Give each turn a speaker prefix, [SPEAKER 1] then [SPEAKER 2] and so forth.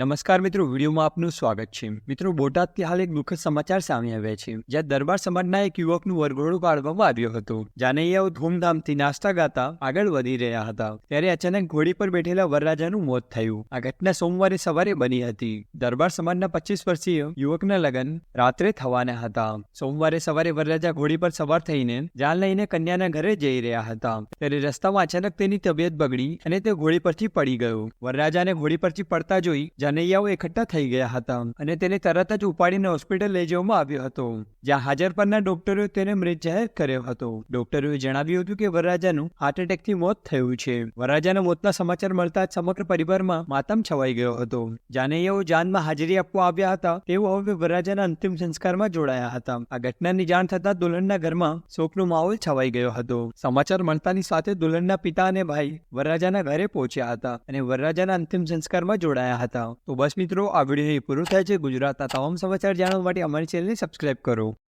[SPEAKER 1] નમસ્કાર મિત્રો, વિડીયોમાં આપનું સ્વાગત છે. મિત્રો, બોટાદથી હાલ એક દુઃખદ સમાચાર સામે આવ્યા છે. જ્યાં દરબાર સમાજના એક યુવકનું વરઘોડું કાઢવામાં આવ્યો હતો. જાનૈયાઓ ધૂમધામથી નાસ્તા ગાતા આગળ વધી રહ્યા હતા. ત્યારે અચાનક ઘોડી પર બેઠેલા વરરાજાનું મોત થયું. આ ઘટના સોમવારે સવારે બની હતી. દરબાર સમાજના પચીસ વર્ષીય યુવકના લગ્ન રાત્રે થવાના હતા. સોમવારે સવારે વરરાજા ઘોડી પર સવાર થઈને જાન લઈને કન્યાના ઘરે જઈ રહ્યા હતા. ત્યારે રસ્તામાં અચાનક તેની તબિયત બગડી અને તે ઘોડી પરથી પડી ગયો. વરરાજાને ઘોડી પરથી પડતા જોઈ જાનૈયાઓ એકઠા થઈ ગયા હતા અને તેને તરત જ ઉપાડીને હોસ્પિટલ લઈ જવામાં આવ્યો હતો, જ્યાં હાજર પરના ડોક્ટરો તેને મૃત જાહેર કર્યો હતો. ડોક્ટરોએ જણાવ્યું હતું કે વરરાજાનું હાર્ટ એટેકથી મોત થયું છે. વરરાજાના મોતના સમાચાર મળતા જ સમગ્ર પરિવારમાં માતમ છવાઈ ગયો હતો. જાનૈયાઓ જાનમાં હાજરી આપવા આવ્યા હતા, તેઓ હવે વરરાજાના અંતિમ સંસ્કારમાં જોડાયા હતા. આ ઘટનાની જાણ થતાં દુલ્હનના ઘરમાં શોકનો માહોલ છવાઈ ગયો હતો. સમાચાર મળતાની સાથે દુલ્હનના પિતા અને ભાઈ વરરાજાના ઘરે પહોંચ્યા હતા અને વરરાજાના અંતિમ સંસ્કારમાં જોડાયા હતા. તો બસ મિત્રો, આ વીડિયો અહીં પૂરો થાય છે. ગુજરાતના તમામ સમાચાર જાણવા માટે અમારી ચેનલને સબસ્ક્રાઇબ કરો.